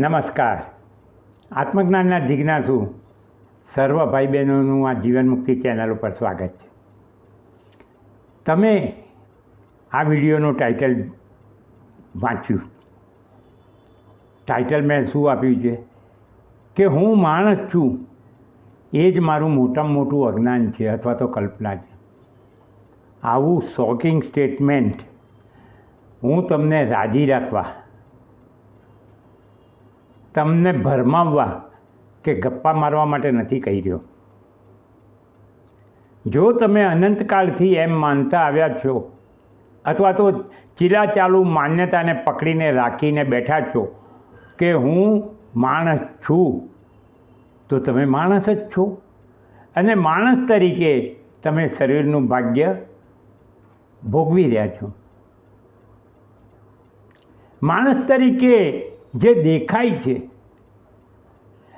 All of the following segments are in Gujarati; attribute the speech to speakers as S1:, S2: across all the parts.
S1: નમસ્કાર. આત્મજ્ઞાનના જિજ્ઞાસુ સર્વ ભાઈ બહેનોનું આ જીવન મુક્તિ ચેનલ ઉપર સ્વાગત છે. તમે આ વિડીયોનું ટાઇટલ વાંચ્યું. ટાઇટલ મેં શું આપ્યું છે? કે હું માણસ છું. એ જ મારું મોટામાં મોટું અજ્ઞાન છે અથવા તો કલ્પના છે. આવું શોકિંગ સ્ટેટમેન્ટ હું તમને રાજી રાખવા તમને ભરમાવવા કે ગપ્પા મારવા માટે નથી કહી રહ્યો જો તમે અનંતકાળથી એમ માનતા આવ્યા છો, અથવા તો ચીલાચાલુ માન્યતાને પકડીને રાખીને બેઠા છો કે હું માણસ છું, તો તમે માણસ જ છો. અને માણસ તરીકે તમે શરીરનું ભાગ્ય ભોગવી રહ્યા છો. માણસ તરીકે જે દેખાય છે.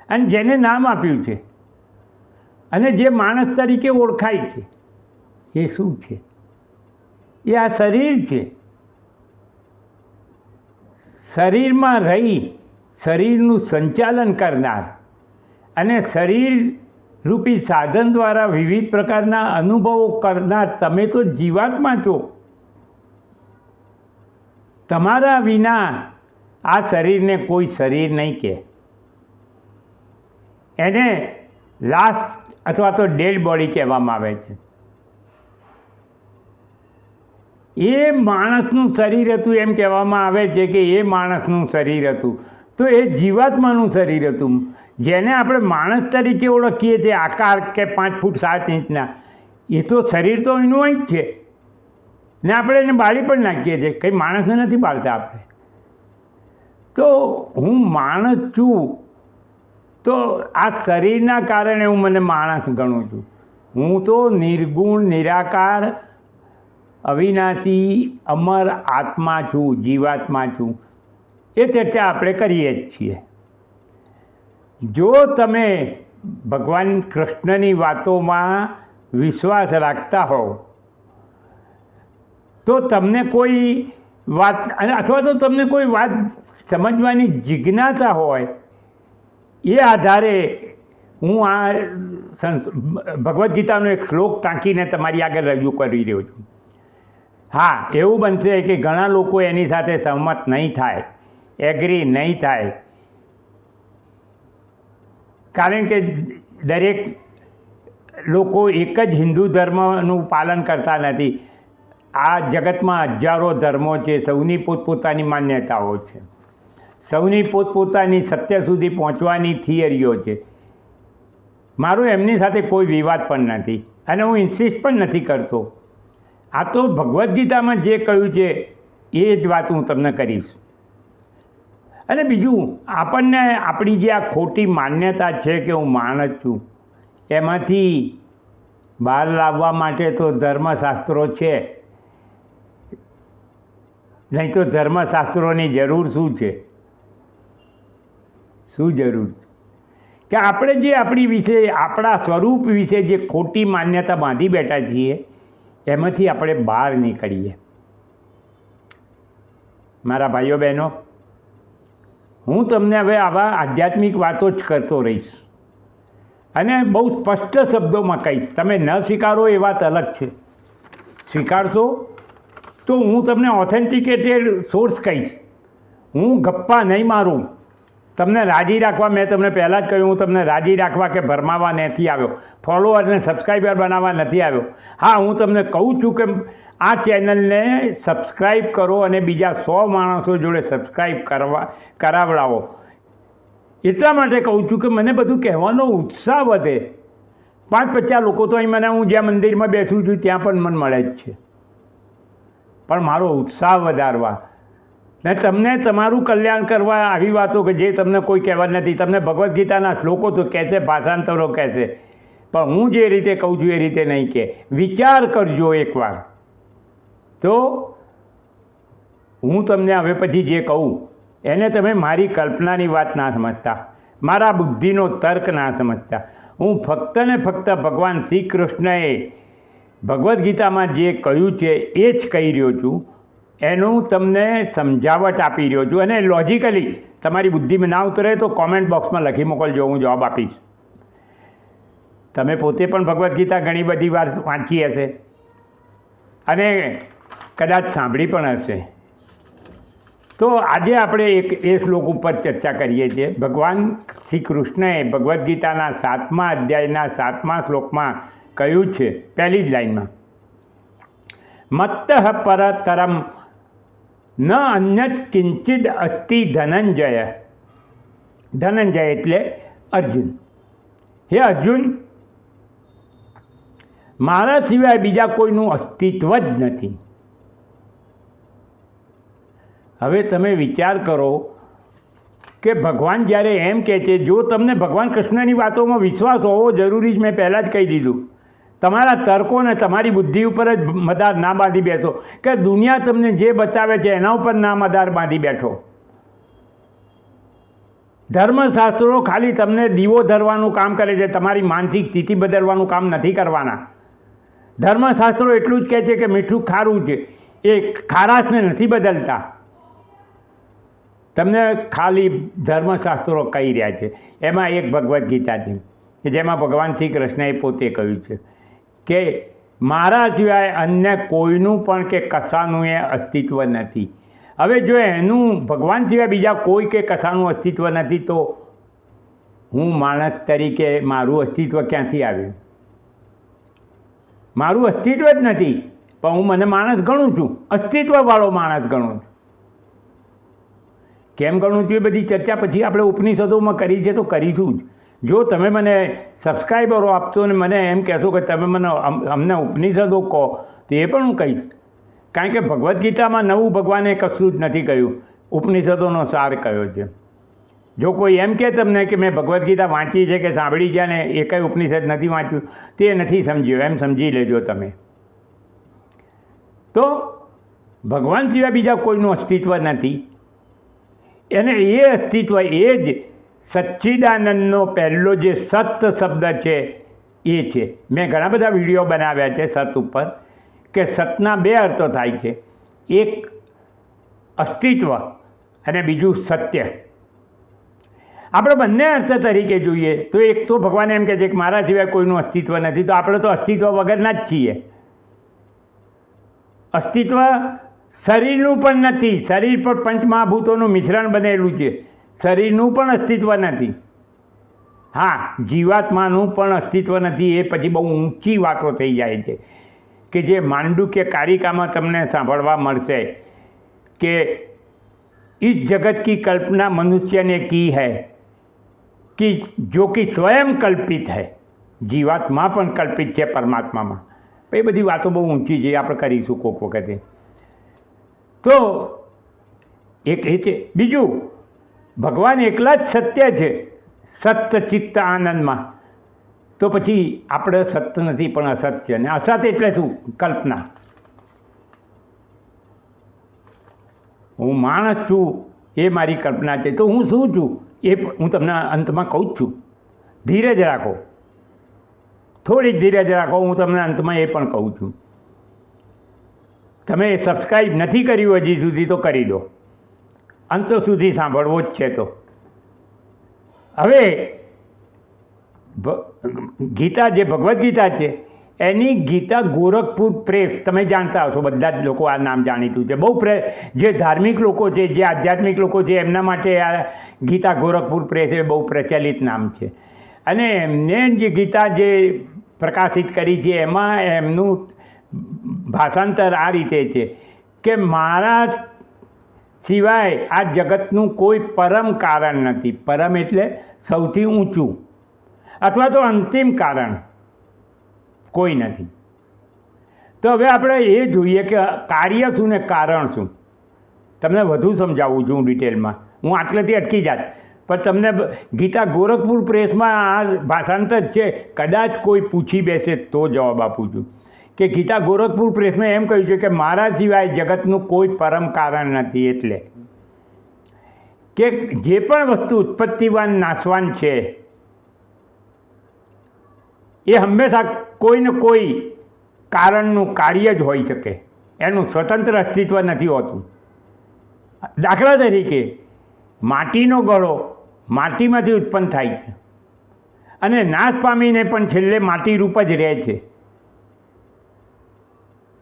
S1: અને જેને નામ આપ્યું છે. અને જે માણસ તરીકે ઓળખાય છે. એ શું છે? એ આ શરીર છે. શરીરમાં રહી શરીરનું સંચાલન કરનાર અને શરીર રૂપી સાધન દ્વારા વિવિધ પ્રકારના અનુભવો કરનાર તમે તો જીવાત્મા છો. તમારા વિના આ શરીરને કોઈ શરીર નહીં કહે એને લાસ્ટ અથવા તો ડેડ બોડી કહેવામાં આવે છે. એ માણસનું શરીર હતું એમ કહેવામાં આવે છે કે એ માણસનું શરીર હતું. તો એ જીવાત્માનું શરીર હતું. જેને આપણે માણસ તરીકે ઓળખીએ છીએ, આકાર કે પાંચ ફૂટ સાત ઇંચના. એ તો શરીર તો એનું જ છે. ને આપણે એને બાળી પણ નાખીએ છીએ. કંઈ માણસને નથી બાળતા આપણે. તો હું માણસ છું. તો આ શરીરના કારણે હું મને માણસ ગણું છું. હું તો નિર્ગુણ, નિરાકાર, અવિનાશી, અમર આત્મા છું, જીવાત્મા છું. એ ચર્ચા આપણે કરીએ જ છીએ. જો તમે ભગવાન કૃષ્ણની વાતોમાં વિશ્વાસ રાખતા હોવ, તો તમને કોઈ વાત અથવા તો તમને કોઈ વાત સમજવાની જિજ્ઞાસા હોય, એ આધારે હું આ સંસ, ભગવદ્ ગીતાનો એક શ્લોક ટાંકીને તમારી આગળ રજૂ કરી રહ્યો છું. હા, એવું બનશે કે ઘણા લોકો એની સાથે સહમત નહીં થાય એગ્રી નહીં થાય. કારણ કે દરેક લોકો એક જ હિન્દુ ધર્મનું પાલન કરતા નથી. આ જગતમાં હજારો ધર્મો છે, સૌની પોતપોતાની માન્યતાઓ છે. સૌની પોતપોતાની સત્ય સુધી પહોંચવાની થિયરીઓ છે. મારો એમની સાથે કોઈ વિવાદ પણ નથી અને હું ઇન્સિસ્ટ પણ નથી કરતો. આ તો ભગવદ્ ગીતામાં જે કહ્યું છે, એ જ વાત હું તમને કરીશ. અને બીજું, આપણને આપણી જે આ ખોટી માન્યતા છે કે હું માણસ છું, એમાંથી બહાર લાવવા માટે તો ધર્મશાસ્ત્રો છે. નહીં તો ધર્મશાસ્ત્રોની જરૂર શું છે? શું જરૂર? કે આપણે જે આપણી વિશે, આપણા સ્વરૂપ વિશે જે ખોટી માન્યતા બાંધી બેઠા છીએ, એમાંથી આપણે બહાર નીકળીએ. મારા ભાઈઓ બહેનો, હું તમને હવે આવા આધ્યાત્મિક વાતો જ કરતો રહીશ. અને બહુ સ્પષ્ટ શબ્દોમાં કહીશ. તમે ન સ્વીકારો એ વાત અલગ છે. સ્વીકારશો તો હું તમને ઓથેન્ટિકેટેડ સોર્સ કહીશ. હું ગપ્પા નહીં મારું. તમને રાજી રાખવા, મેં તમને પહેલાં જ કહ્યું, હું તમને રાજી રાખવા કે ભરમાવા નથી આવ્યો. ફોલોઅર અને સબસ્ક્રાઈબર બનાવવા નથી આવ્યો. હા, હું તમને કહું છું કે આ ચેનલને સબસ્ક્રાઈબ કરો અને બીજા સો માણસો જોડે સબસ્ક્રાઈબ કરવા, કરાવડાવો. એટલા માટે કહું છું કે મને બધું કહેવાનો ઉત્સાહ વધે. પાંચ પચાસ લોકો તો અહીં મને, હું જ્યાં મંદિરમાં બેઠું છું, ત્યાં પણ મને મળે જ છે. પણ મારો ઉત્સાહ વધારવા ને તમને તમારું કલ્યાણ કરવા આવી વાતો કે જે તમને કોઈ કહેવા નથી. તમને ભગવદ્ ગીતાના શ્લોકો તો કહેશે ભાષાંતરો કહેશે પણ હું જે રીતે કહું છું એ રીતે નહીં કે વિચાર કરજો એકવાર. તો હું તમને હવે પછી જે કહું, એને તમે મારી કલ્પનાની વાત ના સમજતા. મારા બુદ્ધિનો તર્ક ના સમજતા. હું ફક્ત ને ફક્ત ભગવાન શ્રી કૃષ્ણએ ભગવદ્ ગીતામાં જે કહ્યું છે એ જ કહી રહ્યો છું. એનું તમને સમજાવટ આપી રહ્યો છું અને લોજિકલી તમારી બુદ્ધિમાં ના ઉતરે તો કોમેન્ટ બોક્સમાં લખી મોકલજો, હું જવાબ આપીશ. તમે પોતે પણ ભગવદ્ ગીતા ઘણી બધી વાર વાંચી હશે. અને કદાચ સાંભળી પણ હશે. તો આજે આપણે એક એ શ્લોક ઉપર ચર્ચા કરીએ છીએ. ભગવાન શ્રી કૃષ્ણએ ભગવદ્ ગીતાના સાતમા અધ્યાયના સાતમા શ્લોકમાં કહ્યું છે, પહેલી જ લાઈનમાં. મત્તઃ પરતરમ ન અન્યત કિંચિદ અસ્તિ ધનંજય. ધનંજય એટલે અર્જુન. હે અર્જુન, મારા સિવાય બીજા કોઈનું અસ્તિત્વ જ નથી. હવે તમે વિચાર કરો કે ભગવાન જ્યારે એમ કહે છે, જો તમને ભગવાન કૃષ્ણની વાતોમાં વિશ્વાસ હોવો જરૂરી જ મેં પહેલાં જ કહી દીધું. તમારા તર્કો ને તમારી બુદ્ધિ ઉપર જ મદાર ના બાંધી બેઠો કે દુનિયા તમને જે બતાવે છે એના ઉપર ના મદાર બાંધી બેઠો. ધર્મશાસ્ત્રો ખાલી તમને દીવો ધરવાનું કામ કરે છે, તમારી માનસિક સ્થિતિ બદલવાનું કામ નથી કરવાના. ધર્મશાસ્ત્રો એટલું જ કહે છે કે મીઠું ખારું છે એ ખારાશને નથી બદલતા. તમને ખાલી ધર્મશાસ્ત્રો કહી રહ્યા છે. એમાં એક ભગવદ્ ગીતા છે કે જેમાં ભગવાન શ્રી કૃષ્ણએ પોતે કહ્યું છે. કે મારા સિવાય અન્ય કોઈનું પણ કે કશાનું એ અસ્તિત્વ નથી. હવે જો એનું ભગવાન સિવાય બીજા કોઈ કે કશાનું અસ્તિત્વ નથી, તો હું માણસ તરીકે મારું અસ્તિત્વ ક્યાંથી આવ્યું? મારું અસ્તિત્વ જ નથી, પણ હું મને માણસ ગણું છું. અસ્તિત્વવાળો માણસ ગણું છું. કેમ ગણું છું એ બધી ચર્ચા પછી આપણે ઉપનિષદોમાં કરી છે તો કરીશું જ. જો તમે મને સબસ્ક્રાઈબરો આપશો ને મને એમ કહેશો કે તમે મને અમને ઉપનિષદો કહો તો એ પણ હું કહીશ. કારણ કે ભગવદ્ ગીતામાં નવું ભગવાને કશું જ નથી કહ્યું. ઉપનિષદોનો સાર કયો છે. જો કોઈ એમ કહે તમને કે મેં ભગવદ્ ગીતા વાંચી છે કે સાંભળી છે ને એ કંઈ ઉપનિષદ નથી વાંચ્યું, તે નથી સમજ્યું, એમ સમજી લેજો તમે. તો ભગવાન સિવાય બીજા કોઈનું અસ્તિત્વ નથી. એને એ અસ્તિત્વ એ જ સચ્ચિદાનંદનો પહેલો જે સત શબ્દ છે એ છે. મેં ઘણા બધા વીડિયો બનાવ્યા છે સત ઉપર કે સતના બે અર્થો થાય છે. એક અસ્તિત્વ અને બીજું સત્ય. આપણે બંને અર્થ તરીકે જોઈએ તો એક તો ભગવાન એમ કહે છે કે મારા સિવાય કોઈનું અસ્તિત્વ નથી. તો આપણે તો અસ્તિત્વ વગરના જ છીએ. અસ્તિત્વ શરીરનું પણ નથી. શરીર પર પંચમહાભૂતોનું મિશ્રણ બનેલું છે. શરીરનું પણ અસ્તિત્વ નથી હા જીવાત્માનું પણ અસ્તિત્વ નથી એ પછી બહુ ઊંચી વાતો થઈ જાય છે કે જે માંડુક્ય કારિકામાં તમને સાંભળવા મળશે કે इस जगत की कल्पना मनुष्य ने की है कि जो कि स्वयं कल्पित है જીવાત્મા પણ કલ્પિત છે પરમાત્મામાં એ બધી વાતો બહુ ઊંચી છે આપણે કરીશું કોક વખતે તો એક એ છે બીજું ભગવાન એકલા જ સત્ય છે. સત્ય ચિત્ત, આનંદમાં. તો પછી આપણે સત્ય નથી, પણ અસત છે. અને અસત એટલે શું? કલ્પના. હું માણસ છું, એ મારી કલ્પના છે. તો હું શું છું? એ હું તમને અંતમાં કહું જ છું. ધીરજ રાખો. થોડીક ધીરજ રાખો, હું તમને અંતમાં એ પણ કહું છું. તમે સબસ્ક્રાઈબ નથી કર્યું હજી સુધી, તો કરી દો. અંત સુધી સાંભળવો જ છે તો. હવે ગીતા જે, ભગવદ્ ગીતા છે, એની ગીતા ગોરખપુર પ્રેસ, તમે જાણતા હશો, બધા જ લોકો આ નામ જાણીતું છે. બહુ પ્રે, જે ધાર્મિક લોકો છે, જે આધ્યાત્મિક લોકો છે, એમના માટે આ ગીતા ગોરખપુર પ્રેસ એ બહુ પ્રચલિત નામ છે. અને એમને જે ગીતા જે પ્રકાશિત કરી છે, એમાં એમનું ભાષાંતર આ રીતે છે કે મારા સિવાય આ જગતનું કોઈ પરમ કારણ નથી. પરમ એટલે સૌથી ઊંચું. અથવા તો અંતિમ કારણ. કોઈ નથી. તો હવે આપણે એ જોઈએ કે કાર્ય શું ને કારણ શું? તમને વધુ સમજાવું છું ડિટેલમાં. હું આટલેથી અટકી જાત. પણ તમને ગીતા ગોરખપુર પ્રેસમાં આ ભાષાંતર છે. કદાચ કોઈ પૂછી બેસે તો જવાબ આપું છું. કે ગીતા ગોરખપુર પ્રેસમાં એમ કહ્યું છે કે મારા સિવાય જગતનું કોઈ પરમ કારણ નથી એટલે કે જે પણ વસ્તુ ઉત્પત્તિવાન, નાશવાન છે, એ હંમેશા કોઈને કોઈ કારણનું કાર્ય જ હોઈ શકે. એનું સ્વતંત્ર અસ્તિત્વ નથી હોતું. દાખલા તરીકે માટીનો ગળો માટીમાંથી ઉત્પન્ન થાય છે અને નાશ પામીને પણ છેલ્લે માટી રૂપ જ રહે છે.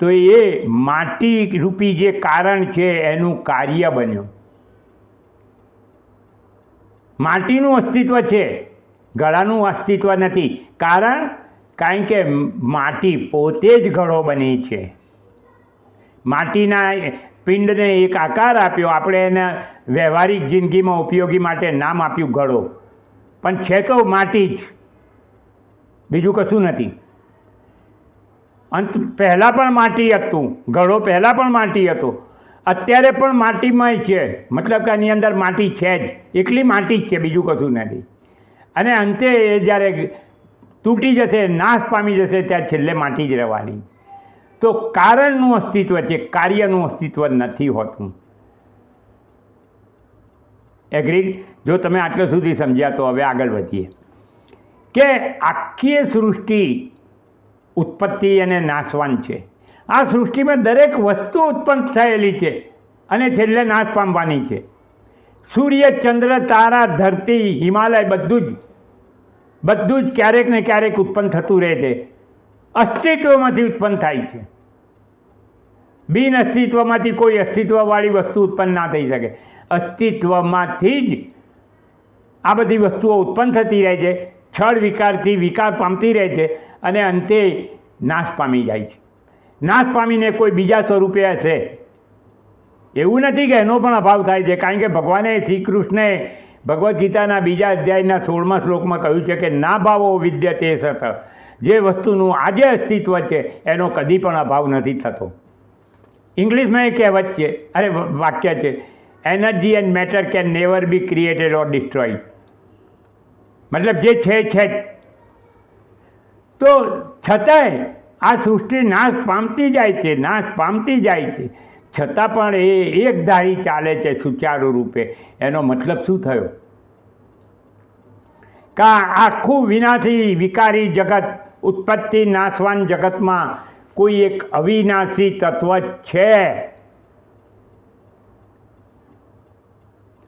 S1: તો એ માટી રૂપી જે કારણ છે એનું કાર્ય બન્યું. માટીનું અસ્તિત્વ છે. ગળાનું અસ્તિત્વ નથી. કારણ કારણ કે માટી પોતે જ ગળો બની છે. માટીના પિંડને એક આકાર આપ્યો. આપણે એને વ્યવહારિક જિંદગીમાં ઉપયોગી માટે નામ આપ્યું ગળો. પણ છે તો માટી જ. બીજું કશું નથી. અંત પહેલાં પણ માટી હતું, ઘડો પહેલાં પણ માટી હતો. અત્યારે પણ માટીમાં છે. મતલબ કે આની અંદર માટી છે જ. એકલી માટી જ છે બીજું કશું નથી. અને અંતે એ જ્યારે તૂટી જશે, નાશ પામી જશે, ત્યાં છેલ્લે માટી જ રહેવાની. તો કારણનું અસ્તિત્વ છે, કાર્યનું અસ્તિત્વ નથી હોતું. એગ્રીડ જો તમે આટલે સુધી સમજ્યા તો હવે આગળ વધીએ. કે આખી સૃષ્ટિ ઉત્પત્તિ અને નાશવાન છે. આ સૃષ્ટિમાં દરેક વસ્તુ ઉત્પન્ન થયેલી છે અને છેલ્લે નાશ પામવાની છે. સૂર્ય, ચંદ્ર, તારા, ધરતી, હિમાલય બધું જ બધું જ ક્યારેક ને ક્યારેક ઉત્પન્ન થતું રહે છે. અસ્તિત્વમાંથી ઉત્પન્ન થાય છે. બિન અસ્તિત્વમાંથી કોઈ અસ્તિત્વવાળી વસ્તુ ઉત્પન્ન ના થઈ શકે. અસ્તિત્વમાંથી જ આ બધી વસ્તુઓ ઉત્પન્ન થતી રહે છે. છળ વિકારથી વિકાર પામતી રહે છે. અને અંતે નાશ પામી જાય છે. નાશ પામીને કોઈ બીજા સ્વરૂપે હશે. એવું નથી કે એનો પણ અભાવ થાય છે. કારણ કે ભગવાને શ્રી કૃષ્ણે ભગવદ્ ગીતાના બીજા અધ્યાયના સોળમા શ્લોકમાં કહ્યું છે કે ના ભાવો વિદ્ય તે સત. જે વસ્તુનું આજે અસ્તિત્વ છે, એનો કદી પણ અભાવ નથી થતો. ઇંગ્લિશમાં એ કહેવત છે, અરે વાક્ય છે energy and matter can never be created or destroy મતલબ જે છે છે તો છતાંય આ સૃષ્ટિ નાશ પામતી જાય છે, નાશ પામતી જાય છે. છતાં પણ એ એક ધારી ચાલે છે સુચારુ રૂપે. એનો મતલબ શું થયો? કા આખું વિનાથી વિકારી જગત, ઉત્પત્તિ નાશવાન જગતમાં કોઈ એક અવિનાશી તત્વ છે?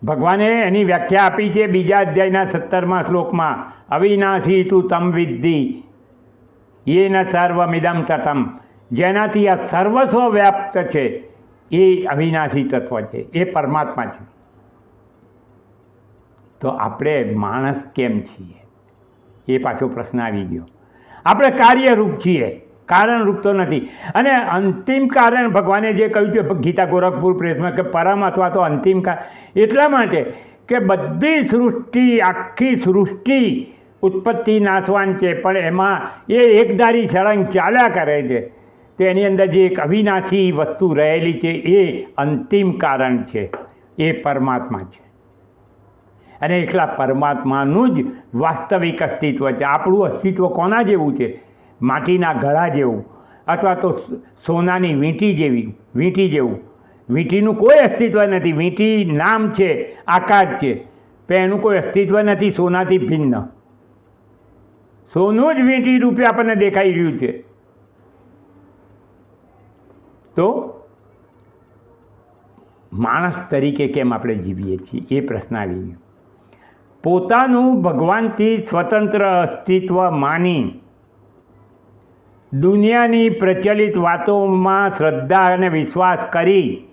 S1: ભગવાને એની વ્યાખ્યા આપી છે બીજા અધ્યાયના સત્તરમા શ્લોકમાં, અવિનાશી તું તમ વિદ્ધિ એ ન સર્વમિદમ તતમ. જેનાથી આ સર્વસ્વ વ્યાપ્ત છે, એ અવિનાશી તત્વ છે, એ પરમાત્મા છે. તો આપણે માણસ કેમ છીએ? એ પાછો પ્રશ્ન આવી ગયો. આપણે કાર્યરૂપ છીએ, કારણરૂપ તો નથી. અને અંતિમ કારણ ભગવાને જે કહ્યું છે, ગીતા ગોરખપુર પ્રેસમાં કે પરમ અથવા તો અંતિમ કાર એટલા માટે કે બધી સૃષ્ટિ, આખી સૃષ્ટિ ઉત્પત્તિ નાશવાન છે, પણ એમાં એ એકધારી સળંગ ચાલ્યા કરે છે. તેની અંદર જે એક અવિનાશી વસ્તુ રહેલી છે, એ અંતિમ કારણ છે. એ પરમાત્મા છે. અને એકલા પરમાત્માનું જ વાસ્તવિક અસ્તિત્વ છે. આપણું અસ્તિત્વ કોના જેવું છે? માટીના ઘડા જેવું. અથવા તો સોનાની વીંટી જેવી, વીંટી જેવું. વીંટીનું કોઈ અસ્તિત્વ નથી. વીંટી નામ છે આકાર છે. પણ એનું કોઈ અસ્તિત્વ નથી, સોનાથી ભિન્ન. સોનું જ વીંટી રૂપે આપણને દેખાઈ રહ્યું છે. તો માણસ તરીકે કેમ આપણે જીવીએ છીએ? એ પ્રશ્ન આવી ગયો. પોતાનું ભગવાનથી સ્વતંત્ર અસ્તિત્વ માની દુનિયાની પ્રચલિત વાતોમાં શ્રદ્ધા અને વિશ્વાસ કરી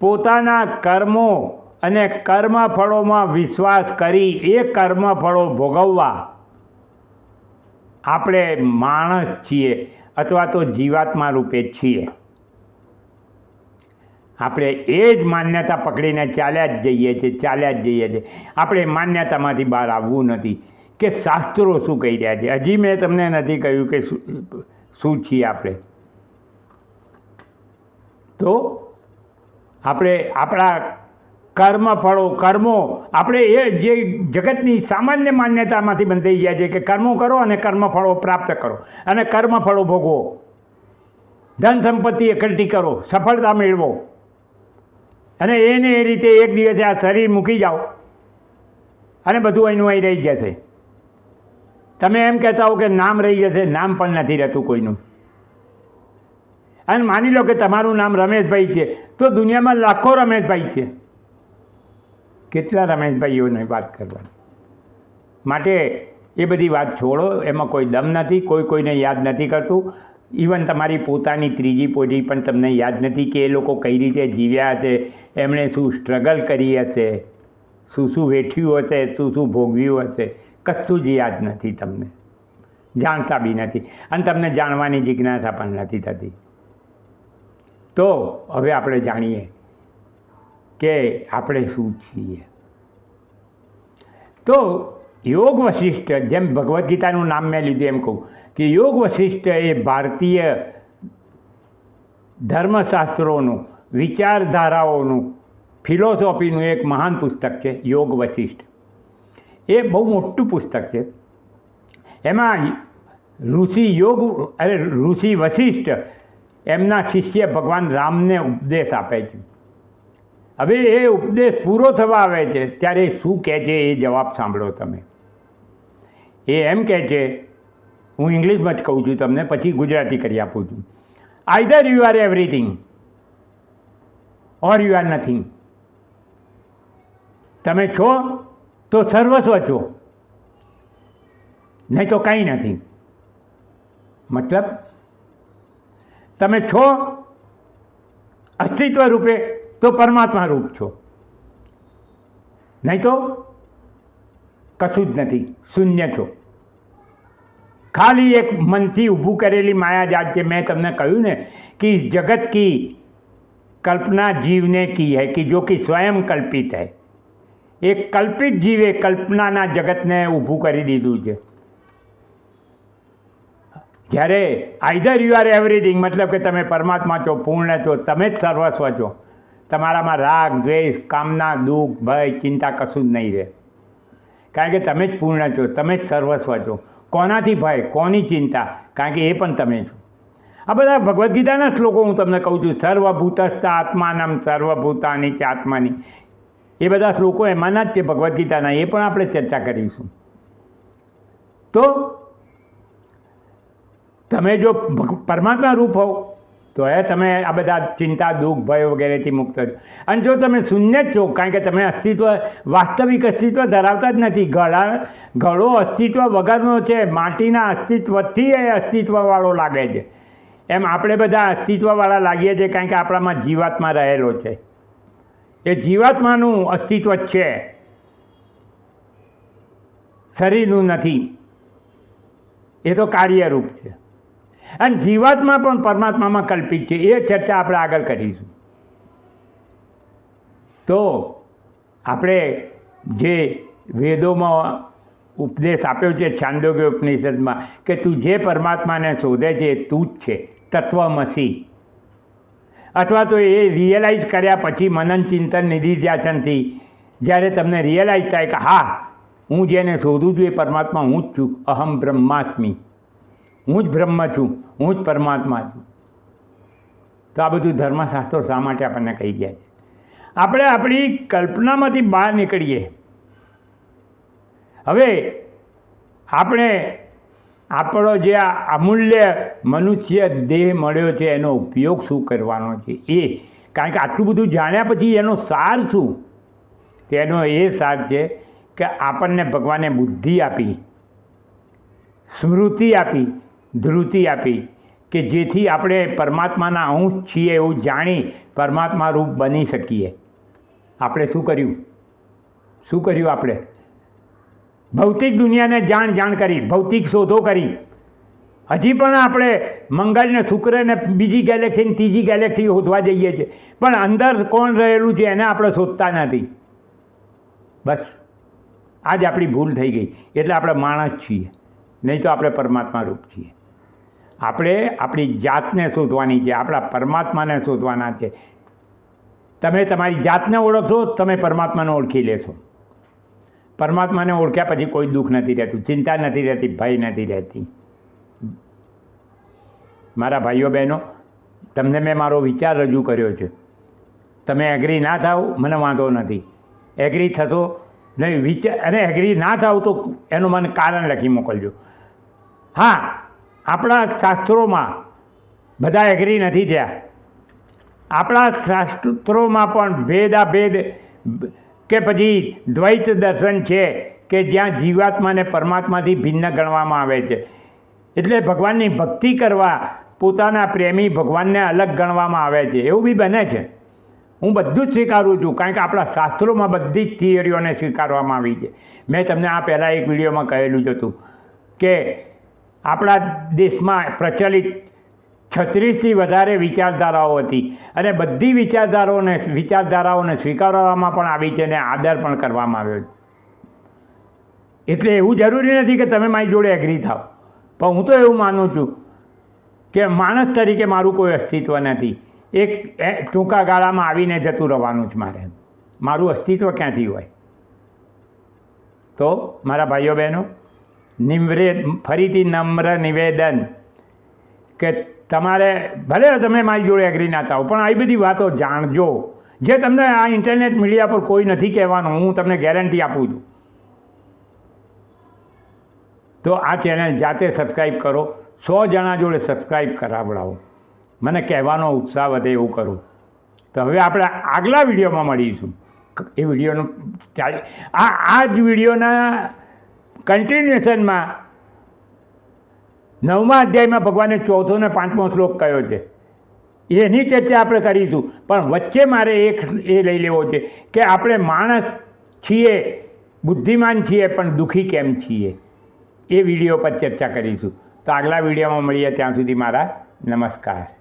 S1: પોતાના કર્મો અને કર્મફળોમાં વિશ્વાસ કરી એ કર્મફળો ભોગવવા આપણે માણસ છીએ અથવા તો જીવાત્મા રૂપે છીએ. આપણે એ જ માન્યતા પકડીને ચાલ્યા જ જઈએ છીએ, ચાલ્યા જ જઈએ છીએ. આપણે માન્યતામાંથી બહાર આવવું નથી કે શાસ્ત્રો શું કહી રહ્યા છે? હજી મેં તમને નથી કહ્યું કે શું શું છીએ આપણે. તો આપણે આપણા કર્મફળો કર્મો. આપણે એ જે જગતની સામાન્ય માન્યતામાંથી બંધાઈ ગયા છે કે કર્મો કરો અને કર્મ ફળો પ્રાપ્ત કરો. અને કર્મફળો ભોગવો. ધન સંપત્તિ એકઠી કરો, સફળતા મેળવો. અને એને એ રીતે એક દિવસે આ શરીર મૂકી જાઓ. અને બધું અહીંનું અહીં રહી જશે. તમે એમ કહેતા હો કે નામ રહી જશે, નામ પણ નથી રહેતું કોઈનું. અને માની લો કે તમારું નામ રમેશભાઈ છે, તો દુનિયામાં લાખો રમેશભાઈ છે. કેટલા રમેશભાઈઓને વાત કરવાની? માટે એ બધી વાત છોડો, એમાં કોઈ દમ નથી, કોઈ કોઈને યાદ નથી કરતું. ઇવન તમારી પોતાની ત્રીજી પોઢી પણ તમને યાદ નથી કે એ લોકો કઈ રીતે જીવ્યા હશે, એમણે શું સ્ટ્રગલ કરી હશે, શું શું વેઠ્યું હશે, શું શું ભોગવ્યું હશે, કશું જ યાદ નથી તમને. જાણતા બી નથી. અને તમને જાણવાની જિજ્ઞાસા પણ નથી થતી. તો હવે આપણે જાણીએ કે આપણે શું છીએ? તો યોગ વશિષ્ઠ, જેમ ભગવદ્ ગીતાનું નામ મેં લીધું એમ કહું, કે યોગ વશિષ્ઠ એ ભારતીય ધર્મશાસ્ત્રોનું, વિચારધારાઓનું, ફિલોસોફીનું એક મહાન પુસ્તક છે, યોગ વશિષ્ઠ. એ બહુ મોટું પુસ્તક છે. એમાં ઋષિ યોગ, અરે ઋષિ વશિષ્ઠ, એમના શિષ્ય ભગવાન રામને ઉપદેશ આપે છે. હવે એ ઉપદેશ પૂરો થવા આવે છે, ત્યારે શું કહે છે એ જવાબ સાંભળો તમે. એ એમ કહે છે, હું ઇંગ્લિશમાં જ કહું છું તમને, પછી ગુજરાતી કરી આપું છું. Either you are everything or you are nothing તમે છો તો સર્વસ્વ છો, નહીં તો કંઈ નથી. મતલબ, તમે છો અસ્તિત્વ રૂપે તો પરમાત્મા રૂપ છો. નહીં તો કશું જ નથી. શૂન્ય છો. ખાલી એક મનથી ઊભું કરેલી માયાજાત જે મેં તમને કહ્યું ને કે જગત કી કલ્પના જીવને કી હૈ, કે જો કે સ્વયં કલ્પિત હૈ. એક કલ્પિત જીવે કલ્પનાના જગતને ઊભું કરી દીધું છે. જ્યારે આઈધર યુ આર એવરીથિંગ મતલબ કે તમે પરમાત્મા છો, પૂર્ણ છો, તમે જ સર્વસ્વ છો. તમારામાં રાગ, દ્વેષ, કામના, દુઃખ, ભય, ચિંતા કશું જ નહીં રહે. કારણ કે તમે જ પૂર્ણ છો, તમે જ સર્વસ્વ છો. કોનાથી ભય? કોની ચિંતા? કારણ કે એ પણ તમે છો. આ બધા ભગવદ્ ગીતાના શ્લોકો હું તમને કહું છું. સર્વભૂતસ્થ આત્માનમ, સર્વભૂતાની કે આત્માની. એ બધા શ્લોકો એમાંના જ છે ભગવદ્ ગીતાના. એ પણ આપણે ચર્ચા કરીશું. તો તમે જો પરમાત્મા રૂપ હોવ તો એ તમે આ બધા ચિંતા, દુઃખ, ભય વગેરેથી મુક્ત છો. અને જો તમે શૂન્ય જ છો, કારણ કે તમે અસ્તિત્વ, વાસ્તવિક અસ્તિત્વ ધરાવતા જ નથી. ગળા ગળો અસ્તિત્વ વગરનો છે, માટીના અસ્તિત્વથી એ અસ્તિત્વવાળો લાગે છે. એમ આપણે બધા અસ્તિત્વવાળા લાગીએ છીએ, કારણ કે આપણામાં જીવાત્મા રહેલો છે. એ જીવાત્માનું અસ્તિત્વ છે. શરીરનું નથી. એ તો કાર્યરૂપ છે. અને જીવાત્મા પણ પરમાત્મામાં કલ્પિત છે. એ ચર્ચા આપણે આગળ કરીશું. તો આપણે જે વેદોમાં ઉપદેશ આપ્યો છે છાંદોગ્ય ઉપનિષદમાં કે તું જે પરમાત્માને શોધે છે એ તું જ છે, તત્વમસી. અથવા તો એ રિયલાઇઝ કર્યા પછી મનન ચિંતન નિધિધ્યાસનથી જ્યારે તમને રિયલાઇઝ થાય કે હા, હું જેને શોધું છું એ પરમાત્મા હું જ છું, અહમ બ્રહ્માસ્મી. હું જ બ્રહ્મ છું, હું જ પરમાત્મા છું. તો આ બધું ધર્મશાસ્ત્રો શા માટે આપણને કહી ગયા છે? આપણે આપણી કલ્પનામાંથી બહાર નીકળીએ. હવે આપણે આપણો જે આ અમૂલ્ય મનુષ્ય દેહ મળ્યો છે, એનો ઉપયોગ શું કરવાનો છે? એ. કારણ કે આટલું બધું જાણ્યા પછી એનો સાર શું? તેનો એ સાર છે કે આપણને ભગવાને બુદ્ધિ આપી, સ્મૃતિ આપી ધૃતિ આપી કે જેથી આપણે પરમાત્માના અંશ છીએ એવું જાણી પરમાત્મા રૂપ બની શકીએ. આપણે શું કર્યું? શું કર્યું આપણે? ભૌતિક દુનિયાને જાણ જાણ કરી, ભૌતિક શોધો કરી. હજી પણ આપણે મંગળને, શુક્રને, બીજી ગેલેક્સી ને ત્રીજી ગેલેક્સી શોધવા જઈએ છીએ. પણ અંદર કોણ રહેલું છે એને આપણે શોધતા નથી. બસ. આજ આપણી ભૂલ થઈ ગઈ. એટલે આપણે માણસ છીએ. નહીં તો આપણે પરમાત્મા રૂપ છીએ. આપણે આપણી જાતને શોધવાની છે, આપણા પરમાત્માને શોધવાના છે. તમે તમારી જાતને ઓળખશો, તમે પરમાત્માને ઓળખી લેશો. પરમાત્માને ઓળખ્યા પછી કોઈ દુઃખ નથી રહેતું, ચિંતા નથી રહેતી, ભય નથી રહેતી. મારા ભાઈઓ બહેનો, તમને મેં મારો વિચાર રજૂ કર્યો છે. તમે એગ્રી ના થાવ, મને વાંધો નથી. એગ્રી થશો, નહીં, વિચાર, અને એગ્રી ના થાવ તો એનું મને કારણ લખી મોકલજો. હા આપણા શાસ્ત્રોમાં બધા એગ્રી નથી થયા. આપણા શાસ્ત્રોમાં પણ ભેદાભેદ કે પછી દ્વૈત દર્શન છે કે જ્યાં જીવાત્માને પરમાત્માથી ભિન્ન ગણવામાં આવે છે. એટલે ભગવાનની ભક્તિ કરવા પોતાના પ્રેમી ભગવાનને અલગ ગણવામાં આવે છે. એવું બી બને છે. હું બધું જ સ્વીકારું છું, કારણ કે આપણા શાસ્ત્રોમાં બધી જ થિયરીઓને સ્વીકારવામાં આવી છે. મેં તમને આ પહેલાં એક વિડીયોમાં કહેલું જ હતું કે આપણા દેશમાં પ્રચલિત છત્રીસથી વધારે વિચારધારાઓ હતી અને બધી વિચારધારાઓને વિચારધારાઓને સ્વીકારવામાં પણ આવી છે અને આદર પણ કરવામાં આવ્યો છે. એટલે એવું જરૂરી નથી કે તમે મારી જોડે એગ્રી થાવ પણ હું તો એવું માનું છું કે માણસ તરીકે મારું કોઈ અસ્તિત્વ નથી. એક ટૂંકા ગાળામાં આવીને જતું રહેવાનું જ મારે. મારું અસ્તિત્વ ક્યાંથી હોય? તો, મારા ભાઈઓ બહેનો નિમ્રે ફરીથી નમ્ર નિવેદન કે તમારે ભલે તમે મારી જોડે એગ્રી ના થાવ પણ આવી બધી વાતો જાણજો. જે તમને આ ઇન્ટરનેટ મીડિયા પર કોઈ નથી કહેવાનું, હું તમને ગેરંટી આપું છું. તો આ ચેનલ જાતે સબસ્ક્રાઈબ કરો, સો જણા જોડે સબસ્ક્રાઈબ કરાવડાવો. મને કહેવાનો ઉત્સાહ વધે એવું કરું. તો હવે આપણે આગલા વિડીયોમાં મળીશું. એ વિડીયોનું આ આ જ વિડીયોના કન્ટિન્યુએશનમાં નવમા અધ્યાયમાં ભગવાને ચોથો ને પાંચમો શ્લોક કયો છે? એની ચર્ચા આપણે કરીશું. પણ વચ્ચે મારે એક એ લઈ લેવો છે કે આપણે માણસ છીએ, બુદ્ધિમાન છીએ, પણ દુઃખી કેમ છીએ? એ વીડિયો પર ચર્ચા કરીશું. તો આગલા વિડીયોમાં મળીએ ત્યાં સુધી મારા નમસ્કાર.